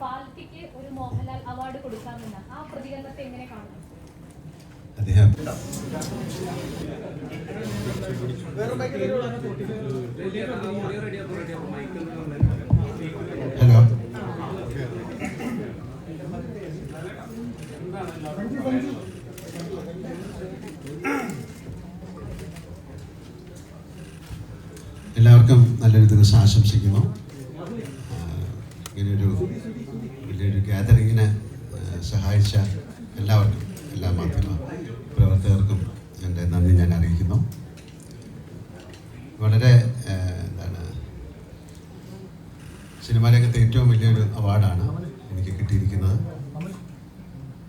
ഫാൽക്കയ്ക്ക് ഒരു മോഹൻലാൽ അവാർഡ് കൊടുക്കാമെന്ന ആ പ്രതികരണത്തെ എങ്ങനെ കാണുന്നു അദ്ദേഹം ഹലോ. എല്ലാവർക്കും നല്ലൊരു ദിവസം ആശംസിക്കുന്നു. ആഹ് എല്ലാവർക്കും എല്ലാ മാധ്യമ പ്രവർത്തകർക്കും എന്റെ നന്ദി ഞാൻ അറിയിക്കുന്നു. വളരെ എന്താണ് സിനിമാ രംഗത്തെ ഏറ്റവും വലിയൊരു അവാർഡാണ് എനിക്ക് കിട്ടിയിരിക്കുന്നത്.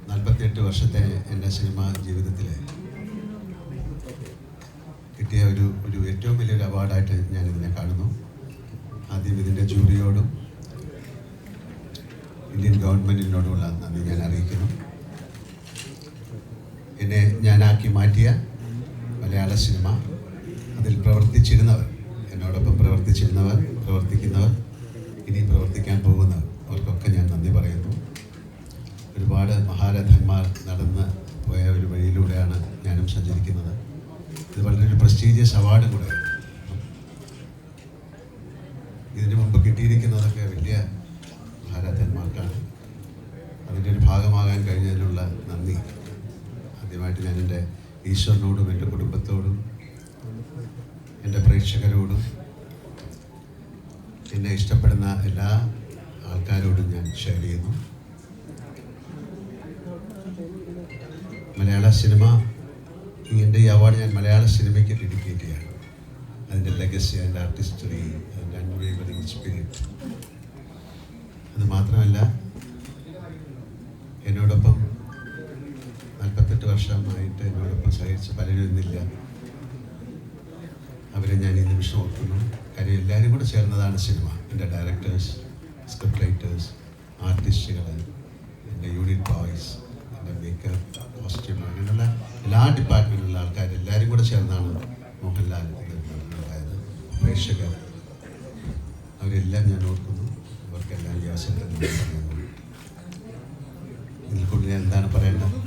നാൽപ്പത്തിയെട്ട് വർഷത്തെ എന്റെ സിനിമാ ജീവിതത്തിലെ കിട്ടിയ ഒരു ഒരു ഏറ്റവും വലിയൊരു അവാർഡായിട്ട് ഞാനിതിനെ കാണുന്നു. ആദ്യം ഇതിന്റെ ജൂറിയോടും ഇന്ത്യൻ ഗവൺമെന്റിനോടുള്ള നന്ദി ഞാൻ അറിയിക്കുന്നു. എന്നെ ഞാനാക്കി മാറ്റിയ മലയാള സിനിമ അതിൽ പ്രവർത്തിച്ചിരുന്നവർ എന്നോടൊപ്പം പ്രവർത്തിച്ചിരുന്നവർ പ്രവർത്തിക്കുന്നവർ ഇനി പ്രവർത്തിക്കാൻ പോകുന്നവർ അവർക്കൊക്കെ ഞാൻ നന്ദി പറയുന്നു. ഒരുപാട് മഹാരഥന്മാർ നടന്ന് പോയ ഒരു വഴിയിലൂടെയാണ് ഞാനും സഞ്ചരിക്കുന്നത്. ഇത് വളരെ ഒരു പ്രസ്റ്റീജിയസ് അവാർഡ് കൂടെ. ഇതിനു മുമ്പ് കിട്ടിയിരിക്കുന്നതൊക്കെ വലിയ അതിന്റെ ഒരു ഭാഗമാകാൻ കഴിഞ്ഞതിനുള്ള നന്ദി. ആദ്യമായിട്ട് ഞാൻ എന്റെ ഈശ്വരനോടും എന്റെ കുടുംബത്തോടും എന്റെ പ്രേക്ഷകരോടും എന്നെ ഇഷ്ടപ്പെടുന്ന എല്ലാ ആൾക്കാരോടും ഞാൻ ഷെയർ ചെയ്യുന്നു. മലയാള സിനിമ എന്റെ ഈ അവാർഡ് ഞാൻ മലയാള സിനിമയ്ക്ക് ഡെഡിക്കേറ്റ് ചെയ്യാണ് അതിന്റെ ലെഗസി അതിന്റെ ആർട്ടിസ്റ്ററി അതിന്റെ അൺവേവറിങ് സ്പിരിറ്റ് അത് മാത്രമല്ല എന്നോടൊപ്പം നാൽപ്പത്തെട്ട് വർഷമായിട്ട് എന്നോടൊപ്പം സഹിച്ച പലരും ഇന്നില്ല. അവരെ ഞാൻ ഈ നിമിഷം ഓർക്കുന്നു. കാര്യം എല്ലാവരും കൂടെ ചേർന്നതാണ് സിനിമ. എന്റെ ഡയറക്ടേഴ്സ് സ്ക്രിപ്റ്റ് റൈറ്റേഴ്സ് ആർട്ടിസ്റ്റുകൾ എന്റെ യൂണിറ്റ് ബോയ്സ് എന്റെ മേക്കപ്പ് കോസ്റ്റ്യൂം അങ്ങനെയുള്ള എല്ലാ ഡിപ്പാർട്ട്മെന്റിലുള്ള ആൾക്കാർ എല്ലാവരും കൂടെ ചേർന്നാണ് മോഹൻലാൽ ഉണ്ടായത് പ്രേക്ഷകർ. അവരെല്ലാം ഞാൻ ഓർക്കുന്നു. അവർക്കെല്ലാം ഈ അവസരത്തിൽ ഇതിൽ കൂടുതൽ എന്താണ് പറയേണ്ടത്?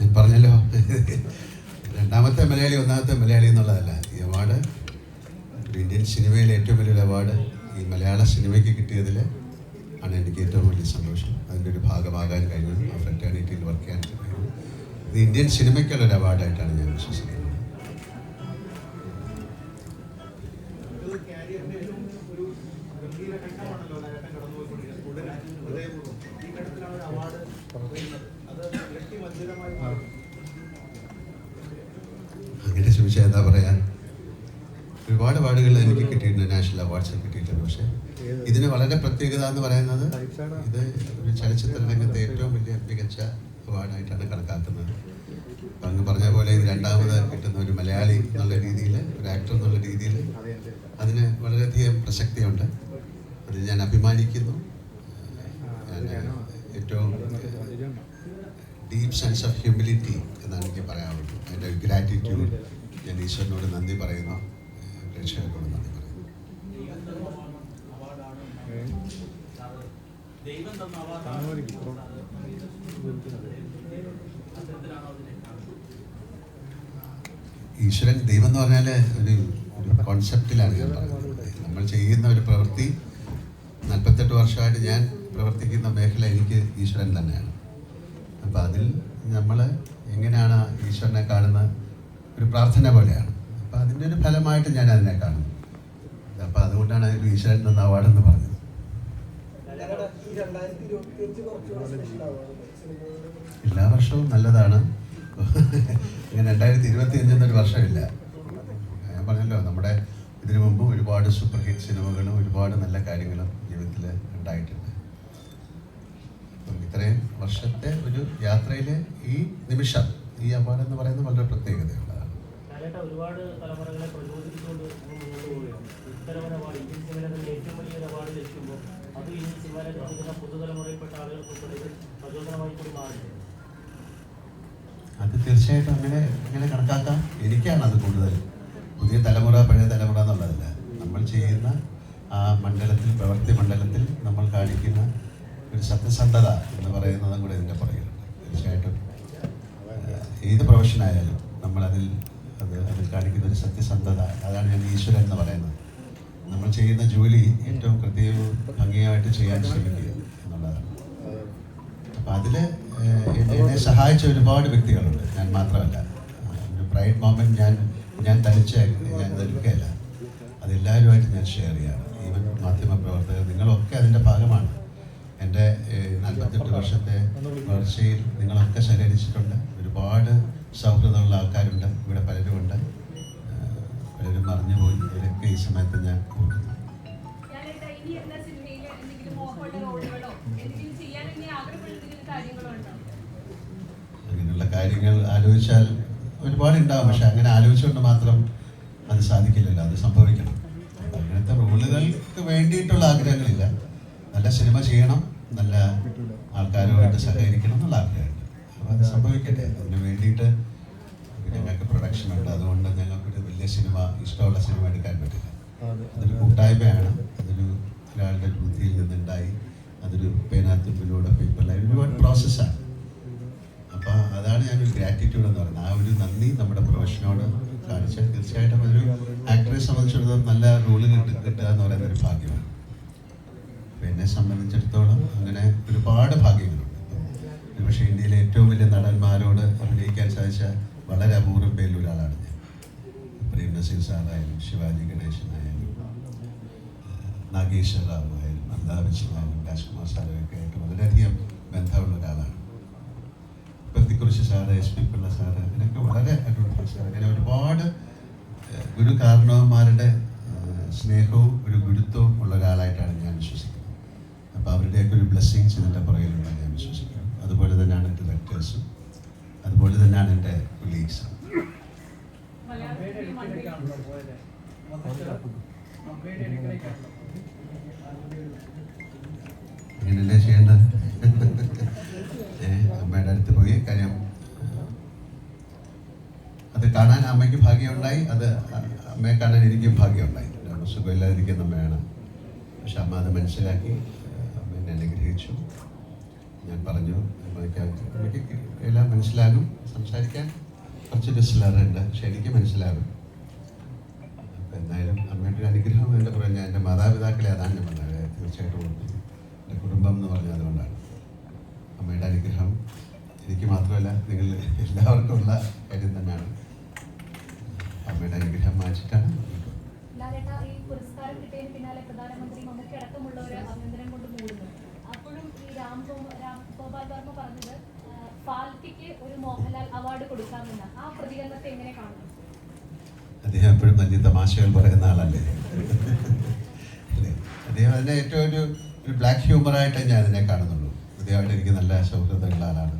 ഞാൻ പറഞ്ഞല്ലോ. രണ്ടാമത്തെ മലയാളി ഒന്നാമത്തെ മലയാളി എന്നുള്ളതല്ല. ഈ അവാർഡ് ഇന്ത്യൻ സിനിമയിലെ ഏറ്റവും വലിയൊരു അവാർഡ് ഈ മലയാള സിനിമയ്ക്ക് കിട്ടിയതിൽ ആണ് എനിക്ക് ഏറ്റവും വലിയ സന്തോഷം. അതിന്റെ ഒരു ഭാഗമാകാൻ കഴിഞ്ഞു ആ ഫ്രറ്റേണിറ്റിയിൽ വർക്ക് ചെയ്യാൻ കഴിഞ്ഞു ഇത് ഇന്ത്യൻ സിനിമയ്ക്കുള്ള ഒരു അവാർഡായിട്ടാണ് ഞാൻ വിശ്വസിക്കുന്നത്. അവാർഡ്സ് കിട്ടിയിട്ടുണ്ട്. പക്ഷേ ഇതിന് വളരെ പ്രത്യേകത എന്ന് പറയുന്നത് ഇത് ഒരു ചലച്ചിത്ര രംഗത്തെ ഏറ്റവും വലിയ മികച്ച അവാർഡായിട്ടാണ് കണക്കാക്കുന്നത്. അങ്ങ് പറഞ്ഞ പോലെ ഇത് രണ്ടാമത് കിട്ടുന്ന ഒരു മലയാളി എന്നുള്ള രീതിയിൽ ഒരു ആക്ടർ എന്നുള്ള രീതിയിൽ അതിന് വളരെയധികം പ്രസക്തിയുണ്ട്. അതിൽ ഞാൻ അഭിമാനിക്കുന്നു. ഞാൻ ഏറ്റവും ഡീപ് സെൻസ് ഓഫ് ഹ്യൂമിലിറ്റി എന്നാണ് എനിക്ക് പറയാനുള്ളത്. എന്റെ ഗ്രാറ്റിറ്റ്യൂഡ് ഞാൻ ഈശ്വരനോട് നന്ദി പറയുന്നു പ്രേക്ഷകരോട് നന്ദി പറയുന്നു ദൈവം തന്ന അവാർഡാണ് ഈശ്വരൻ ദൈവം എന്ന് പറഞ്ഞാൽ ഒരു ഒരു കോൺസെപ്റ്റിലാണ് ഞാൻ പറയുന്നത് നമ്മൾ ചെയ്യുന്ന ഒരു പ്രവൃത്തി നാൽപ്പത്തെട്ട് വർഷമായിട്ട് ഞാൻ പ്രവർത്തിക്കുന്ന മേഖല എനിക്ക് ഈശ്വരൻ തന്നെയാണ്. അപ്പോൾ അതിൽ നമ്മൾ എങ്ങനെയാണ് ഈശ്വരനെ കാണുന്ന ഒരു പ്രാർത്ഥന പോലെയാണ്. അപ്പോൾ അതിന്റെ ഒരു ഫലമായിട്ട് ഞാൻ അതിനെ കാണുന്നു. അപ്പോൾ അതുകൊണ്ടാണ് അതിൽ ഈശ്വരൻ തന്ന അവാർഡെന്ന് പറഞ്ഞത്. എല്ലാ വർഷവും നല്ലതാണ്. ഇങ്ങനെ രണ്ടായിരത്തി ഇരുപത്തി അഞ്ചെന്നൊരു വർഷമില്ല. ഞാൻ പറഞ്ഞല്ലോ നമ്മുടെ ഇതിനു മുമ്പും ഒരുപാട് സൂപ്പർ ഹിറ്റ് സിനിമകളും ഒരുപാട് നല്ല കാര്യങ്ങളും ജീവിതത്തിൽ ഉണ്ടായിട്ടുണ്ട്. അപ്പം ഇത്രയും വർഷത്തെ ഒരു യാത്രയിലെ ഈ നിമിഷം ഈ അവാർഡ് എന്ന് പറയുന്നത് വളരെ പ്രത്യേകതയുള്ളതാണ് ലാലേട്ട ഒരുപാട് തലമുറകളെ പ്രചോദിപ്പിച്ചുകൊണ്ട് അങ്ങ് മുന്നോട്ട് പോവുകയാണ് ഇത്തരം ഒരു അവാർഡ് ഇന്ത്യൻ സിനിമയിലെ ഏറ്റവും വലിയൊരു അവാർഡ് ലഭിക്കുമ്പോൾ അത് ഇനി സിനിമ രംഗത്തുള്ള പുതുതലമുറയിൽപ്പെട്ട ആളുകൾക്ക് ഉൾപ്പെടെ ഇത് പ്രചോദനമായി കൂടി മാറിയിട്ടുണ്ട് അത് തീർച്ചയായിട്ടും അങ്ങനെ അങ്ങനെ കണക്കാക്കാം. എനിക്കാണ് അത് കൂടുതൽ. പുതിയ തലമുറ പഴയ തലമുറ എന്നുള്ളതല്ല. നമ്മൾ ചെയ്യുന്ന ആ മണ്ഡലത്തിൽ പ്രവൃത്തി മണ്ഡലത്തിൽ നമ്മൾ കാണിക്കുന്ന ഒരു സത്യസന്ധത എന്ന് പറയുന്നതും കൂടെ ഇതിന്റെ പുറകിലുണ്ട്. തീർച്ചയായിട്ടും ഏത് പ്രൊഫഷനായാലും നമ്മളതിൽ അത് അതിൽ കാണിക്കുന്ന ഒരു സത്യസന്ധത. അതാണ് ഞാൻ ഈശ്വരൻ എന്ന് പറയുന്നത്. നമ്മൾ ചെയ്യുന്ന ജോലി ഏറ്റവും കൃത്യവും ഭംഗിയായിട്ട് ചെയ്യാൻ ശ്രമിക്കുക. അപ്പം അതിൽ എന്നെ സഹായിച്ച ഒരുപാട് വ്യക്തികളുണ്ട്. ഞാൻ മാത്രമല്ല. പ്രൈഡ് മൊമെന്റ് ഞാൻ ഞാൻ തനിച്ച ഞാൻ തനിക്കല്ല അതെല്ലാവരുമായിട്ട് ഞാൻ ഷെയർ ചെയ്യാം ഈവൻ മാധ്യമപ്രവർത്തകർ നിങ്ങളൊക്കെ അതിന്റെ ഭാഗമാണ്. എന്റെ നാൽപ്പത്തെട്ട് വർഷത്തെ വളർച്ചയിൽ നിങ്ങളൊക്കെ സഹകരിച്ചിട്ടുണ്ട്. ഒരുപാട് സൗഹൃദമുള്ള ആൾക്കാരുണ്ട്. ഇവിടെ പലരുമുണ്ട്. പലരും മറിഞ്ഞുപോയി. ഇവരൊക്കെ ഈ സമയത്ത് ഞാൻ അങ്ങനെയുള്ള കാര്യങ്ങൾ ആലോചിച്ചാൽ ഒരുപാട് ഉണ്ടാവും പക്ഷെ അങ്ങനെ ആലോചിച്ചുകൊണ്ട് മാത്രം അത് സാധിക്കില്ലല്ലോ. അത് സംഭവിക്കണം. അങ്ങനത്തെ റോളുകൾക്ക് വേണ്ടിയിട്ടുള്ള ആഗ്രഹങ്ങളില്ല. നല്ല സിനിമ ചെയ്യണം. നല്ല ആൾക്കാരുമായിട്ട് സഹകരിക്കണം എന്നുള്ള ആഗ്രഹമുണ്ട് അപ്പോൾ അത് സംഭവിക്കട്ടെ. അതിന് വേണ്ടിയിട്ട് ഞങ്ങൾക്ക് പ്രൊഡക്ഷൻ ഉണ്ട്. അതുകൊണ്ട് ഞങ്ങൾക്കൊരു വലിയ സിനിമ ഇഷ്ടമുള്ള സിനിമ എടുക്കാൻ പറ്റില്ല. അതൊരു കൂട്ടായ്മയാണ്. അതൊരു ഒരാളുടെ ബുദ്ധിയിൽ നിന്നുണ്ടായി. അതൊരു പേനാത്തുമ്പിലൂടെ പേപ്പറിലായി ഒരുപാട് പ്രോസസ്സാണ് അപ്പോൾ അതാണ് ഞാനൊരു ഗ്രാറ്റിറ്റ്യൂഡ് എന്ന് പറയുന്നത്. ആ ഒരു നന്ദി നമ്മുടെ പ്രൊഫഷനോട് കാണിച്ചാൽ തീർച്ചയായിട്ടും അതൊരു ആക്ടറെ സംബന്ധിച്ചിടത്തോളം നല്ല റോൾ കിട്ടുക എന്ന് പറയുന്ന ഒരു ഭാഗ്യമാണ്. എന്നെ സംബന്ധിച്ചിടത്തോളം അങ്ങനെ ഒരുപാട് ഭാഗ്യങ്ങളുണ്ട്. പക്ഷേ ഇന്ത്യയിലെ ഏറ്റവും വലിയ നടന്മാരോട് അഭിനയിക്കാൻ സാധിച്ച വളരെ അപൂർവം പേരിൽ ഒരാളാണ് ഞാൻ. പ്രേം നസീർ സാറായാലും ശിവാജി ഗണേശനായാലും നാഗേശ്വർ റാവു ആയാലും അമിതാഭ് ബച്ചനായാലും രാജ്കുമാർ സാറുമൊക്കെ ആയിട്ട് വളരെയധികം ബന്ധമുള്ള ഒരാളാണ്. പ്രതിക്കുറിച്ച് sir S P Pillai sir ഇതിനൊക്കെ വളരെ അഡ്വക്കേറ്റ് സാർ അങ്ങനെ ഒരുപാട് ഗുരു കാരണവന്മാരുടെ സ്നേഹവും ഒരു ഗുരുത്വവും ഉള്ള ഒരാളായിട്ടാണ് ഞാൻ വിശ്വസിക്കുന്നത്. അപ്പോൾ അവരുടെയൊക്കെ ഒരു ബ്ലെസ്സിങ്സ് ഇതിന്റെ പുറകിലുണ്ടെന്ന് ഞാൻ വിശ്വസിക്കുന്നു. അതുപോലെ തന്നെയാണ് എന്റെ ഡയറക്ടേഴ്സും അതുപോലെ തന്നെയാണ് എന്റെ കൊളീഗ്സും. അങ്ങനെയല്ലേ ചെയ്യേണ്ടത്? അടുത്ത് പോയി. കാര്യം അത് കാണാൻ അമ്മയ്ക്ക് ഭാഗ്യമുണ്ടായി. അത് അമ്മയെ കാണാൻ എനിക്കും ഭാഗ്യമുണ്ടായി. കാരണം സുഖമില്ലാതിരിക്കുന്ന അമ്മയാണ്. പക്ഷെ അമ്മ അത് മനസ്സിലാക്കി അമ്മ എന്നെ അനുഗ്രഹിച്ചു. ഞാൻ പറഞ്ഞു അമ്മയ്ക്ക് എല്ലാം മനസ്സിലാകും. സംസാരിക്കാൻ കുറച്ച് ഡിസ്ലറുണ്ട് പക്ഷെ എനിക്ക് മനസ്സിലാകും. അപ്പം എന്തായാലും അമ്മയുടെ ഒരു അനുഗ്രഹം എന്റെ പറഞ്ഞാൽ എന്റെ മാതാപിതാക്കളെ അതാണ് ഞാൻ പറഞ്ഞത്. തീർച്ചയായിട്ടും എന്റെ കുടുംബം എന്ന് പറഞ്ഞത് അതുകൊണ്ടാണ്. അമ്മയുടെ അനുഗ്രഹം. എനിക്ക് മാത്രമല്ല നിങ്ങൾ എല്ലാവർക്കും ഉള്ള കാര്യം തന്നെയാണ്. അമ്മയുടെ അനുഗ്രഹം വാങ്ങിച്ചിട്ടാണ് അദ്ദേഹം എപ്പോഴും വലിയ തമാശകൾ പറയുന്ന ആളല്ലേ? അദ്ദേഹം അതിനെ ഏറ്റവും ഒരു ഒരു ബ്ലാക്ക് ഹ്യൂമറായിട്ടേ ഞാൻ അതിനെ കാണുന്നുള്ളൂ. അദ്ദേഹമായിട്ട് എനിക്ക് നല്ല സൗഹൃദമുള്ള ആളാണ്.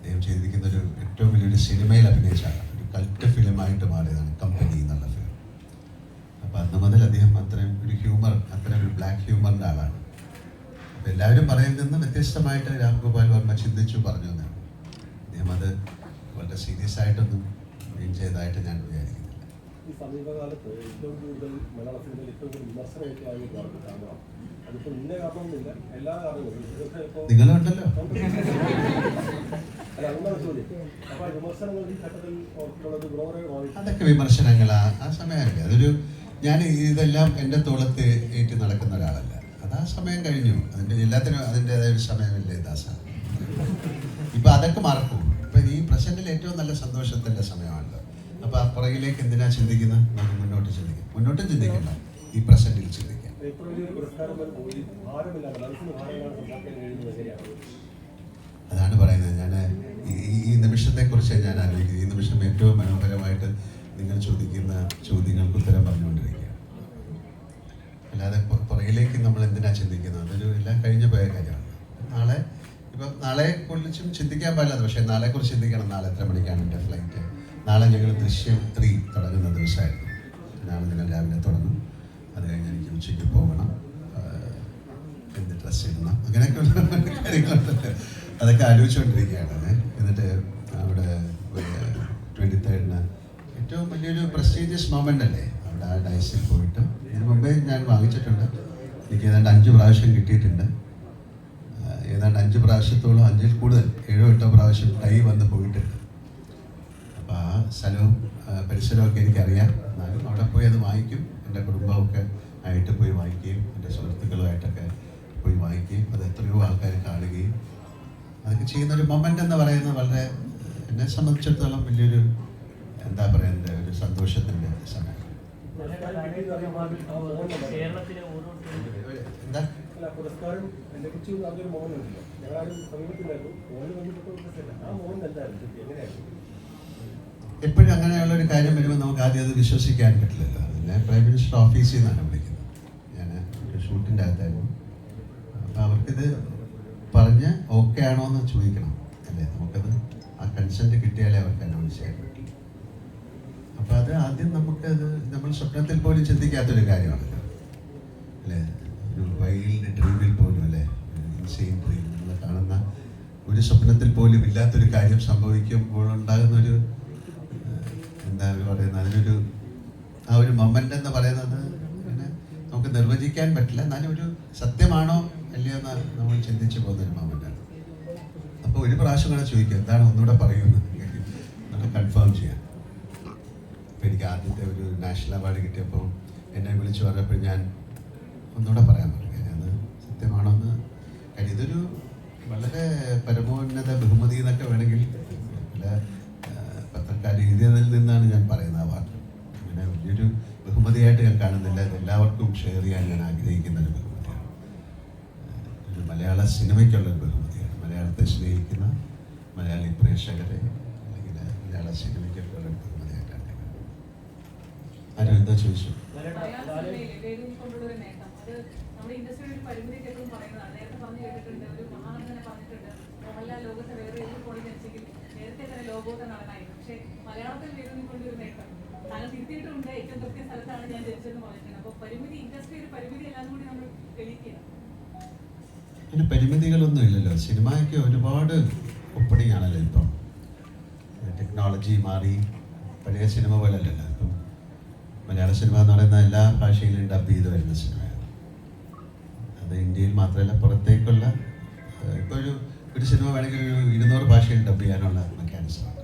അദ്ദേഹം ചെയ്തിരിക്കുന്ന ഒരു ഏറ്റവും വലിയൊരു സിനിമയിൽ അഭിനയിച്ചാണ്. ഒരു കൾട്ട് ഫിലിമായിട്ട് മാറിയതാണ് കമ്പനി എന്നുള്ള ഫിലിം അപ്പോൾ അന്ന് മുതൽ അദ്ദേഹം അത്രയും ഒരു ഹ്യൂമർ അത്രയും ഒരു ബ്ലാക്ക് ഹ്യൂമറിന്റെ ആളാണ്. അപ്പോൾ എല്ലാവരും പറയുന്നതിൽ നിന്ന് വ്യത്യസ്തമായിട്ട് രാംഗോപാൽ വർമ്മ ചിന്തിച്ചു പറഞ്ഞു എന്നാണ്. അദ്ദേഹം അത് വളരെ സീരിയസ് ആയിട്ടൊന്നും മീൻ ചെയ്തതായിട്ട് ഞാൻ വിചാരിക്കുന്നില്ല. ഈ സമീപകാലത്ത് ഏറ്റവും കൂടുതൽ മലയാള സിനിമയിൽ ഏറ്റവും കൂടുതൽ വിമർശനമൊക്കെ ആയി കാണുന്നത് താങ്കളാണ് അതിപ്പോൾ ഇന്ന കാരണമൊന്നുമില്ല. എല്ലാ കാരണങ്ങളും നിങ്ങളുണ്ടല്ലോ. അതൊക്കെ വിമർശനങ്ങളാണ് ആ സമയമല്ലേ. അതൊരു ഞാൻ ഇതെല്ലാം എന്റെ തോളത്ത് ഏറ്റ് നടക്കുന്ന ഒരാളല്ല. അത് ആ സമയം കഴിഞ്ഞു. അതിന്റെ എല്ലാത്തിനും അതിന്റെതായ ഒരു സമയമല്ലേ ദാസ. ഇപ്പം അതൊക്കെ മറക്കും. ഇപ്പം ഈ പ്രസന്റിൽ ഏറ്റവും നല്ല സന്തോഷത്തിന്റെ സമയമാണല്ലോ. അപ്പോൾ ആ പുറകിലേക്ക് എന്തിനാ ചിന്തിക്കുന്നത് നമുക്ക് മുന്നോട്ട് ചിന്തിക്കാം. മുന്നോട്ടും ചിന്തിക്കണ്ട. ഈ പ്രസന്റിൽ ചിന്തിക്കാം. അതാണ് പറയുന്നത്. ഞാൻ ഈ നിമിഷത്തെക്കുറിച്ച് ഞാൻ ആലോചിക്കുന്നത് ഈ നിമിഷം ഏറ്റവും മനോഹരമായിട്ട് നിങ്ങൾ ചോദിക്കുന്ന ചോദ്യങ്ങൾക്ക് ഉത്തരം പറഞ്ഞുകൊണ്ടിരിക്കുകയാണ്. അല്ലാതെ പുറകിലേക്ക് നമ്മൾ എന്തിനാ ചിന്തിക്കുന്നത്? അതൊരു എല്ലാം കഴിഞ്ഞു പോയ കാര്യമാണ്. നാളെ ഇപ്പം നാളെ കുറിച്ചും ചിന്തിക്കാൻ പാടില്ല. പക്ഷേ നാളെ കുറിച്ച് ചിന്തിക്കണം. നാളെ എത്ര മണിക്കാണ് എന്റെ ഫ്ലൈറ്റ് നാളെ ഞങ്ങൾ ദൃശ്യം ത്രീ തുടങ്ങുന്ന ദിവസമായിരുന്നു. നാളെ നിങ്ങൾ രാവിലെ തുടങ്ങും. അത് കഴിഞ്ഞ് എനിക്ക് ഉച്ചയ്ക്ക് പോകണം. എന്ത് ഡ്രസ്സ് ഇടണം? അങ്ങനെയൊക്കെയുള്ള കാര്യങ്ങളുണ്ട് അതൊക്കെ ആലോചിച്ചുകൊണ്ടിരിക്കുകയാണ്. എന്നിട്ട് അവിടെ ഏറ്റവും വലിയൊരു പ്രസ്റ്റീജിയസ് മൊമെന്റ് അല്ലേ? അവിടെ ആ ഡൈസിൽ പോയിട്ട്. ഇതിന് മുമ്പേ ഞാൻ വാങ്ങിച്ചിട്ടുണ്ട്. എനിക്ക് ഏതാണ്ട് അഞ്ച് പ്രാവശ്യം കിട്ടിയിട്ടുണ്ട്. ഏതാണ്ട് അഞ്ച് പ്രാവശ്യത്തോളം അഞ്ചിൽ കൂടുതൽ ഏഴോ എട്ടോ പ്രാവശ്യം ടൈ വന്ന് പോയിട്ടുണ്ട്. അപ്പോൾ ആ സ്ഥലവും പരിസരമൊക്കെ എനിക്കറിയാം. എന്നാലും അവിടെ പോയി അത് വാങ്ങിക്കും. എന്റെ കുടുംബമൊക്കെ ആയിട്ട് പോയി വാങ്ങിക്കുകയും എന്റെ സുഹൃത്തുക്കളുമായിട്ടൊക്കെ പോയി വാങ്ങിക്കുകയും അത് എത്രയോ ആൾക്കാർ കാണുകയും അതൊക്കെ ചെയ്യുന്ന ഒരു മൊമെന്റ് എന്ന് പറയുന്നത് വളരെ എന്നെ സംബന്ധിച്ചിടത്തോളം വലിയൊരു എന്താ പറയുന്നത് ഒരു സന്തോഷത്തിന്റെ സമയം. കേരളത്തിലെ ഓരോ ടീമിലും എന്താ? അല്ല പുരസ്കാരം എന്നെ കുറിച്ച് നല്ലൊരു മോഹൻ ഉണ്ടല്ലോ ഞങ്ങളാരും സമീപത്തില്ലായിരുന്നു. മോഹന് ബന്ധപ്പെട്ട ആ മോഹൻ എന്തായിരുന്നു? ശരിക്കും? എങ്ങനെയായിരുന്നു? എപ്പോഴും അങ്ങനെയുള്ള ഒരു കാര്യം വരുമ്പോൾ നമുക്ക് ആദ്യം അത് വിശ്വസിക്കാൻ പറ്റില്ലല്ലോ. ഞാൻ പ്രൈം മിനിസ്റ്റർ ഓഫീസിൽ നിന്നാണ് വിളിക്കുന്നത്. ഞാൻ ഒരു ഷൂട്ടിന്റെ അകത്തായിരുന്നു. അപ്പോൾ അവർക്കിത് പറഞ്ഞ് ഓക്കെ ആണോ എന്ന് ചോദിക്കണം. അല്ലേ? നമുക്കത് ആ കൺസെന്റ് കിട്ടിയാലേ അവർക്ക് അനൗൺസ് ചെയ്യാൻ പറ്റും. അപ്പം അത് ആദ്യം നമുക്കത് നമ്മൾ സ്വപ്നത്തിൽ പോലും ചിന്തിക്കാത്തൊരു കാര്യമാണല്ലോ. അല്ലേ? ഒരു വൈൽഡ് ഡ്രീമിൽ പോലും അല്ലേ? ഇൻസെയിൻ ഡ്രീം നമ്മൾ കാണുന്ന ഒരു സ്വപ്നത്തിൽ പോലും ഇല്ലാത്തൊരു കാര്യം ഏഹ്, എന്താ പറയുന്നത്? അതിനൊരു ആ ഒരു മൊമെന്റ് എന്ന് പറയുന്നത് പിന്നെ നമുക്ക് നിർവചിക്കാൻ പറ്റില്ല. എന്നാലും ഒരു സത്യമാണോ അല്ലയോ എന്ന് നമ്മൾ ചിന്തിച്ചു പോകുന്ന ഒരു മൊമെന്റാണ് അപ്പോൾ ഒരു പ്രാവശ്യം കൂടെ ചോദിക്കുക എന്താണ് ഒന്നുകൂടെ പറയുന്നത് നമുക്ക് കൺഫേം ചെയ്യാം അപ്പോൾ എനിക്ക് ആദ്യത്തെ ഒരു നാഷണൽ അവാർഡ് കിട്ടിയപ്പോൾ എന്നെ വിളിച്ച് പറഞ്ഞപ്പോൾ ഞാൻ ഒന്നുകൂടെ പറയാൻ പറ്റില്ല ഞാൻ സത്യമാണോ സത്യമാണോന്ന്? കാര്യം ഇതൊരു വളരെ പരമോന്നത ബഹുമതി എന്നൊക്കെ വേണമെങ്കിൽ പല പത്രക്കാർ എഴുതിയതിൽ നിന്നാണ് ഞാൻ പറയുന്നത് അവാർഡ് അങ്ങനെ വലിയൊരു ബഹുമതിയായിട്ട് ഞാൻ കാണുന്നില്ല. എല്ലാവർക്കും ഷെയർ ചെയ്യാൻ ഞാൻ ആഗ്രഹിക്കുന്ന മലയാള സിനിമയ്ക്കുള്ള ഒരു ബഹുമതിയാണ്. മലയാളത്തെ സ്നേഹിക്കുന്ന മലയാളി പ്രേക്ഷകരെ അല്ലെങ്കിൽ മലയാള സിനിമയ്ക്കൊക്കെ ഒരു ബഹുമതിയായിട്ടാണ്. ആരും എന്താ ചോദിച്ചു മലയാളത്തിൽ ഏറ്റവും കൃത്യ സ്ഥലത്താണ് ഞാൻ ജനിച്ചതെന്ന് പറഞ്ഞിട്ടുണ്ട് അപ്പോൾ പരിമിതി ഇൻഡസ്ട്രി ഒരു പരിമിതി എല്ലാം കൂടി നമ്മൾ തെളിയിക്കുക അതിന് പരിമിതികളൊന്നും ഇല്ലല്ലോ. സിനിമയ്ക്ക് ഒരുപാട് ഒപ്പണിങ് ആണല്ലോ ഇപ്പം. ടെക്നോളജി മാറി പഴയ സിനിമ പോലെ അല്ലല്ലോ ഇപ്പം. മലയാള സിനിമ എന്ന് പറയുന്ന എല്ലാ ഭാഷയിലും ഡബ് ചെയ്ത് വരുന്ന സിനിമയാണ്. അത് ഇന്ത്യയിൽ മാത്രമല്ല പുറത്തേക്കുള്ള ഇപ്പോൾ ഒരു ഒരു സിനിമ വേണമെങ്കിൽ ഒരു ഇരുന്നൂറ് ഭാഷയിൽ ഡബ് ചെയ്യാനുള്ള മെക്കാനിസമാണ്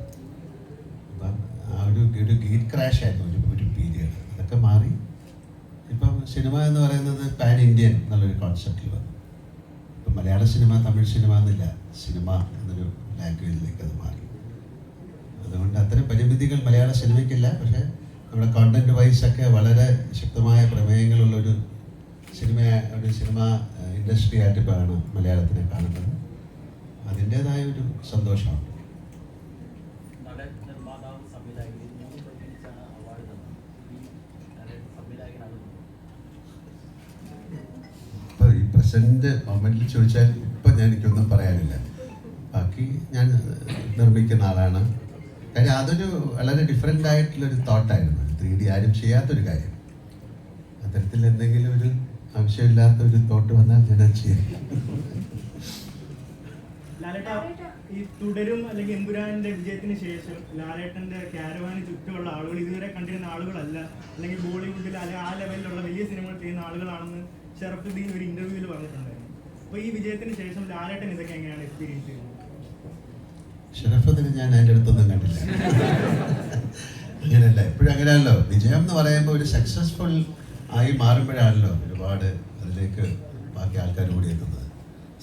അപ്പം ആ ഒരു ഒരു ഗീറ്റ് ക്രാഷ് ആയിരുന്നു ഒരു ഒരു പീരിയഡ്. അതൊക്കെ മാറി. ഇപ്പം സിനിമ എന്ന് പറയുന്നത് പാൻ ഇന്ത്യൻ എന്നുള്ളൊരു കോൺസെപ്റ്റിൽ വന്നു. മലയാള സിനിമ തമിഴ് സിനിമ എന്നില്ല സിനിമ എന്നൊരു ലാംഗ്വേജിലേക്ക് അത് മാറി. അതുകൊണ്ട് അത്തരം പരിമിതികൾ മലയാള സിനിമയ്ക്കില്ല പക്ഷേ നമ്മുടെ കണ്ടന്റ് വൈസ് ഒക്കെ വളരെ ശക്തമായ പ്രമേയങ്ങളുള്ളൊരു സിനിമ ഒരു സിനിമ ഇൻഡസ്ട്രി ആയിട്ട് ഇപ്പോഴാണ് മലയാളത്തിനെ കാണുന്നത്. അതിന്റേതായ ഒരു സന്തോഷമുണ്ട്. പ്രസന്റ് മൊമെന്റിൽ ചോദിച്ചാൽ ഇപ്പം ഞാൻ എനിക്കൊന്നും പറയാനില്ല. ബാക്കി ഞാൻ നിർമ്മിക്കുന്ന ആളാണ്. കാര്യം അതൊരു വളരെ ഡിഫറെന്റ് ആയിട്ടുള്ളൊരു തോട്ടായിരുന്നു ത്രീ ഡി ആരും ചെയ്യാത്തൊരു കാര്യം. അത്തരത്തിൽ എന്തെങ്കിലും ഒരു ആവശ്യമില്ലാത്ത ഒരു തോട്ട് വന്നാൽ ഞാൻ ചെയ്യും. ഈ തുടരും അല്ലെങ്കിൽ എമ്പുരാന്റെ വിജയത്തിന് ശേഷം ലാലേട്ടന്റെ ചുറ്റുമുള്ള ആളുകൾ ഇതുവരെ കണ്ടിരുന്ന ആളുകളല്ല. അല്ലെങ്കിൽ ബോളിവുഡിൽ ആ ലെവലിലുള്ള വലിയ സിനിമകൾ ചെയ്യുന്ന ആളുകളാണെന്ന് ഷറഫുദ്ദീൻ ഒരു ഇന്റർവ്യൂവിൽ പറഞ്ഞിട്ടുണ്ടായിരുന്നു. അപ്പൊ ഈ വിജയത്തിന് ശേഷം ലാലേട്ടൻ ഇതൊക്കെ എങ്ങനെയാണ് എക്സ്പീരിയൻസ് ചെയ്യുന്നത് ഷറഫത്തിന് ഞാൻ അതിന്റെ അടുത്തൊന്നും കണ്ടില്ല. അങ്ങനെയല്ല എപ്പോഴും അങ്ങനെയാണല്ലോ. വിജയം എന്ന് പറയുമ്പോൾ ഒരു സക്സസ്ഫുൾ ആയി മാറുമ്പോഴാണല്ലോ ഒരുപാട് അതിലേക്ക് ബാക്കി ആൾക്കാർ കൂടി എത്തുന്നത്.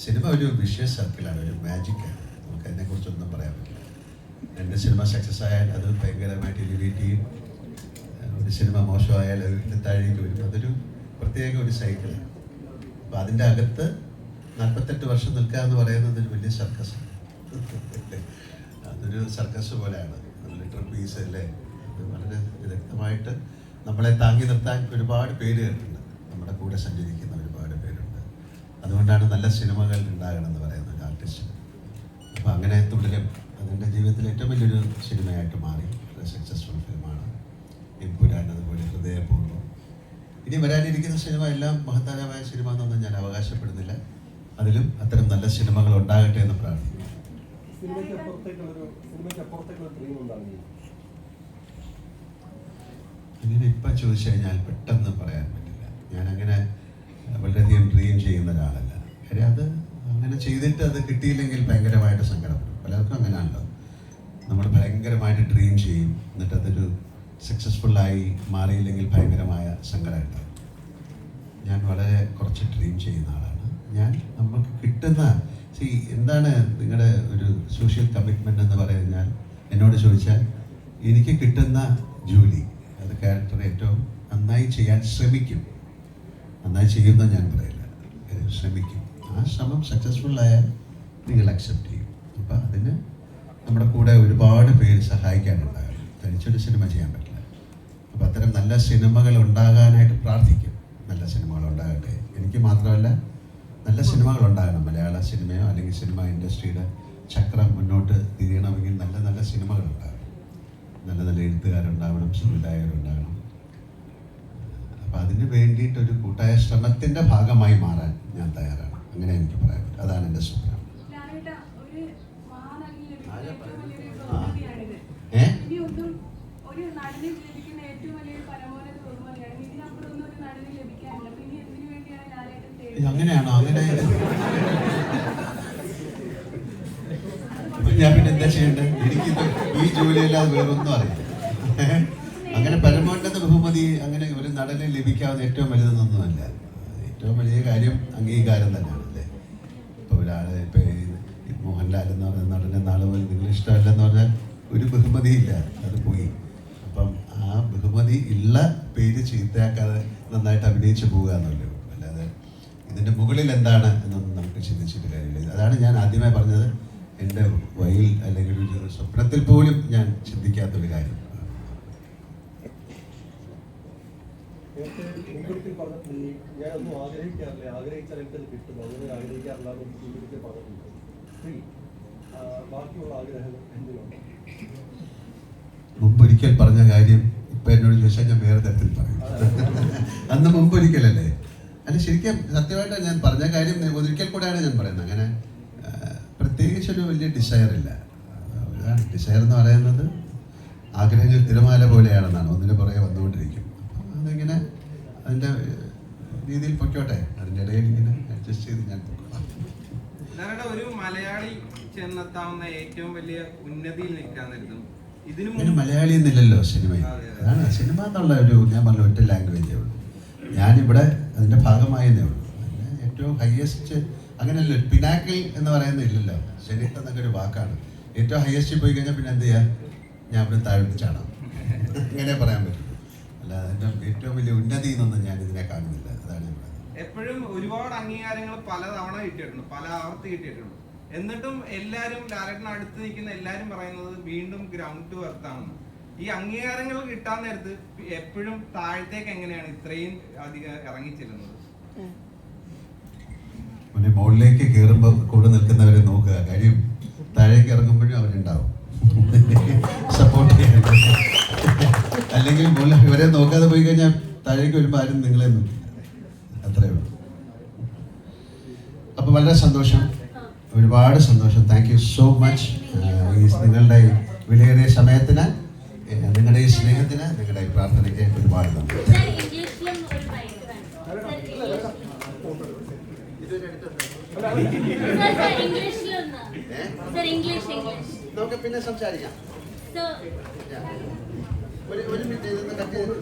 സിനിമ ഒരു വിഷയ സർക്കിളാണ് ഒരു മാജിക്കാണ് നമുക്ക് അതിനെക്കുറിച്ചൊന്നും പറയാൻ പറ്റില്ല. രണ്ട് സിനിമ സക്സസ് ആയാൽ അത് ഭയങ്കരമായിട്ട് എലിവേറ്റ് ചെയ്യും. ഒരു സിനിമ മോശമായാൽ അത് താഴേക്ക് വരും. അതൊരു പ്രത്യേക ഒരു സൈറ്റിലാണ് അപ്പം അതിന്റെ അകത്ത് നാൽപ്പത്തെട്ട് വർഷം നിൽക്കുക എന്ന് പറയുന്നത് ഒരു വലിയ സർക്കസ് അതൊരു സർക്കസ് പോലെയാണ്. ലിറ്റർ പീസ് അല്ലേ? അത് വളരെ വിദഗ്ധമായിട്ട് നമ്മളെ താങ്ങി നിർത്താൻ ഒരുപാട് പേര് കേട്ടിട്ടുണ്ട്. നമ്മുടെ കൂടെ സഞ്ചരിക്കുന്ന ഒരുപാട് പേരുണ്ട്. അതുകൊണ്ടാണ് നല്ല സിനിമകൾ ഉണ്ടാകണം എന്ന് പറയുന്നത് ആർട്ടിസ്റ്റ് അപ്പം അങ്ങനെ തുടരും. അതിന്റെ ജീവിതത്തിൽ ഏറ്റവും വലിയൊരു സിനിമയായിട്ട് മാറി വളരെ സക്സസ്ഫുൾ ഫിലിമാണ് എമ്പുരാൻ അതുപോലെ ഹൃദയപൂർവം ഇനി വരാനിരിക്കുന്ന സിനിമ എല്ലാം മഹത്താരമായ സിനിമ എന്നൊന്നും ഞാൻ അവകാശപ്പെടുന്നില്ല. അതിലും അത്തരം നല്ല സിനിമകൾ ഉണ്ടാകട്ടെ എന്ന് പ്രാർത്ഥിക്കുന്നു. അങ്ങനെ ഇപ്പം ചോദിച്ചു കഴിഞ്ഞാൽ പെട്ടെന്ന് പറയാൻ പറ്റില്ല. ഞാൻ അങ്ങനെ വളരെയധികം ഡ്രീം ചെയ്യുന്ന ഒരാളല്ല. കാര്യം അത് അങ്ങനെ ചെയ്തിട്ട് അത് കിട്ടിയില്ലെങ്കിൽ ഭയങ്കരമായിട്ട് സങ്കടപ്പെടും. പലർക്കും അങ്ങനെയാണല്ലോ. നമ്മൾ ഭയങ്കരമായിട്ട് ഡ്രീം ചെയ്യും. എന്നിട്ട് അതൊരു സക്സസ്ഫുള്ളായി മാറിയില്ലെങ്കിൽ ഭയങ്കരമായ സങ്കടം ഉണ്ടാകും ഞാൻ വളരെ കുറച്ച് ഡ്രീം ചെയ്യുന്ന ആളാണ്. ഞാൻ നമുക്ക് കിട്ടുന്ന സി എന്താണ് നിങ്ങളുടെ ഒരു സോഷ്യൽ കമ്മിറ്റ്മെന്റ് എന്ന് പറഞ്ഞാൽ എന്നോട് ചോദിച്ചാൽ എനിക്ക് കിട്ടുന്ന ജോലി അത് ക്യാരക്ടർ ഏറ്റവും നന്നായി ചെയ്യാൻ ശ്രമിക്കും. നന്നായി ചെയ്യുന്ന ഞാൻ പറയില്ല. ശ്രമിക്കും. ആ ശ്രമം സക്സസ്ഫുൾ ആയാൽ നിങ്ങൾ അക്സെപ്റ്റ് ചെയ്യും. അപ്പോൾ അതിന് നമ്മുടെ കൂടെ ഒരുപാട് പേര് സഹായിക്കാനുണ്ടാകും. തനിച്ചൊരു സിനിമ ചെയ്യാൻ പറ്റില്ല. അപ്പോൾ അത്തരം നല്ല സിനിമകൾ ഉണ്ടാകാനായിട്ട് പ്രാർത്ഥിക്കും. നല്ല ഉണ്ടാകട്ടെ എനിക്ക് മാത്രമല്ല നല്ല സിനിമകൾ ഉണ്ടാകണം മലയാള സിനിമയോ അല്ലെങ്കിൽ സിനിമ ഇൻഡസ്ട്രിയുടെ ചക്രം മുന്നോട്ട് തിരിയണമെങ്കിൽ നല്ല നല്ല സിനിമകൾ ഉണ്ടാകണം നല്ല നല്ല എഴുത്തുകാരുണ്ടാവണം സംവിധായകരുണ്ടാകണം. അപ്പം അതിന് വേണ്ടിയിട്ടൊരു കൂട്ടായ ശ്രമത്തിന്റെ ഭാഗമായി മാറാൻ ഞാൻ തയ്യാറാണ്. അങ്ങനെ എനിക്ക് പറയാൻ പറ്റും. അതാണ് എന്റെ സ്വപ്നം. ഏ? ഒരു നടന് ജീവിക്കുന്ന ഏറ്റവും വലിയൊരു പരമോന്നത ബഹുമതിയാണ്. ഇതിനപ്പുറം ഒന്നും ഒരു നടന് ലഭിക്കാനില്ല. അപ്പൊ ഇനി എന്തിനു വേണ്ടിയാണ് ലാലേട്ടൻ ഇത് തേടുന്നത്? അങ്ങനെയാണോ? അങ്ങനെ ഞാൻ പിന്നെ എന്താ ചെയ്യേണ്ടത്? എനിക്ക് ഈ ജോലിയല്ലാതെ വേറൊന്നും അറിയില്ല. അങ്ങനെ പരമോന്നത ബഹുമതി അങ്ങനെ ഒരു നടനെ ലഭിക്കാവുന്ന ഏറ്റവും വലുതെന്നൊന്നുമല്ല. ഏറ്റവും വലിയ കാര്യം അംഗീകാരം തന്നെയാണ് അല്ലേ ഇപ്പോൾ ഒരാൾ ഇപ്പോൾ മോഹൻലാൽ എന്ന് പറയുന്ന നടനെ നാളെ പോലെ നിങ്ങൾ ഇഷ്ടമല്ലെന്ന് പറഞ്ഞാൽ ഒരു ബഹുമതി ഇല്ല. അത് പോയി. അപ്പം ആ ബഹുമതി ഉള്ള പേര് ചീത്തയാക്കാതെ നന്നായിട്ട് അഭിനയിച്ചു പോകുക എന്നുള്ളൂ ഇതിന്റെ മുകളിൽ എന്താണ് എന്നൊന്നും നമുക്ക് ചിന്തിച്ചിട്ട് കാര്യമില്ല. അതാണ് ഞാൻ ആദ്യമായി പറഞ്ഞത്. എന്റെ വയിൽ അല്ലെങ്കിൽ ഒരു സ്വപ്നത്തിൽ പോലും ഞാൻ ചിന്തിക്കാത്തൊരു കാര്യം. ഞാനൊന്നും ആഗ്രഹിക്കാറില്ല. ആഗ്രഹിച്ചാൽ എനിക്കത് കിട്ടും. അങ്ങനെ ആഗ്രഹിക്കാറില്ല എന്ന് മുൻകൂട്ടി പറഞ്ഞിട്ടുണ്ട്. Three. ആ, ബാക്കിയുള്ള ആഗ്രഹങ്ങൾ മുമ്പൊരിക്കൽ പറഞ്ഞ കാര്യം ഇപ്പൊ എന്നോട് ചോദിച്ചാൽ ഞാൻ വേറെ തരത്തിൽ പറയും. അന്ന് മുമ്പൊരിക്കലല്ലേ? അല്ല ശരിക്കും സത്യമായിട്ട് ഞാൻ പറഞ്ഞ കാര്യം ഒരിക്കൽ കൂടെയാണ് ഞാൻ പറയുന്നത്. അങ്ങനെ പ്രത്യേകിച്ച് ഒരു വലിയ ഡിസയർ ഇല്ല. ഡിസയർ എന്ന് പറയുന്നത് ആഗ്രഹങ്ങൾ തിരമാല പോലെയാണെന്നാണ്. ഒന്നിനു പുറകെ വന്നുകൊണ്ടിരിക്കും. അതിങ്ങനെ അതിന്റെ രീതിയിൽ പൊയ്ക്കോട്ടെ. അതിന്റെ ഇടയിൽ ഇങ്ങനെ അഡ്ജസ്റ്റ് ചെയ്ത് ഞാൻ ഒരു മലയാളി ചെന്നെത്താവുന്ന ഏറ്റവും വലിയ ഉന്നതിയിൽ നിൽക്കാൻ നേരത്തും ഇതിനു മലയാളി എന്നില്ലല്ലോ അതെ. അതാണ് സിനിമ എന്നുള്ള ഒരു ഞാൻ പറഞ്ഞ ഒറ്റ ലാംഗ്വേജേ ഉള്ളൂ. ഞാനിവിടെ അതിന്റെ ഭാഗമായെന്നേ ഉള്ളൂ. ഏറ്റവും ഹയസ്റ്റ് അങ്ങനെയല്ലോ പിനാക്കിൽ എന്ന് പറയുന്നത് ഇല്ലല്ലോ. ശരീരത്ത് എന്നൊക്കെ ഒരു വാക്കാണ്. ഏറ്റവും ഹയസ്റ്റ് പോയി കഴിഞ്ഞാൽ പിന്നെ എന്ത് ചെയ്യാം? ഞാൻ താഴോട്ട് ചാടാം. അങ്ങനെ പറയാൻ പറ്റും. അല്ല അതിന്റെ ഏറ്റവും വലിയ ഉന്നതി എന്നൊന്നും ഞാൻ ഇതിനെ കാണുന്നില്ല. അതാണ് ഞാൻ എപ്പോഴും ഒരുപാട് അംഗീകാരങ്ങൾ പലതവണ കിട്ടിയിട്ടുണ്ട്. പല ആവർത്തി കിട്ടിയിട്ടുണ്ട്. എന്നിട്ടും എല്ലാവരും ലാലേട്ടന് അടുത്ത് നിൽക്കുന്ന എല്ലാവരും പറയുന്നത് വീണ്ടും ഗ്രൗണ്ട് ആണെന്ന്. ഈ അംഗീകാരങ്ങൾ കിട്ടാൻ നേരത്ത് എപ്പോഴും താഴത്തേക്ക് എങ്ങനെയാണ് ഇത്രയും അധികം ഇറങ്ങിച്ചെല്ലുന്നത് പിന്നെ മുകളിലേക്ക് കയറുമ്പോൾ കൂടെ നിൽക്കുന്നവരെ നോക്കുക. കഴിയും താഴേക്ക് ഇറങ്ങുമ്പോഴും അവരുണ്ടാവും. സപ്പോർട്ട് ചെയ്യാൻ. അല്ലെങ്കിൽ മുകളിൽ ഇവരെ നോക്കാതെ പോയി കഴിഞ്ഞാൽ താഴേക്ക് വരുമ്പോൾ ആരും നിങ്ങളെ നോക്കില്ല. അത്രേ ഉള്ളൂ. അപ്പോൾ വളരെ സന്തോഷം. ഒരുപാട് സന്തോഷം. താങ്ക് യു സോ മച്ച് ഈ നിങ്ങളുടെ വിലയേറിയ സമയത്തിന് നിങ്ങളുടെ ഈ സ്നേഹത്തിന് നിങ്ങളുടെ ഈ പ്രാർത്ഥനയ്ക്ക് ഒരുപാട് നന്ദി. നമുക്ക് പിന്നെ സംസാരിക്കാം. ഒരു ഒരു മിനിറ്റ് കട്ട് ചെയ്ത്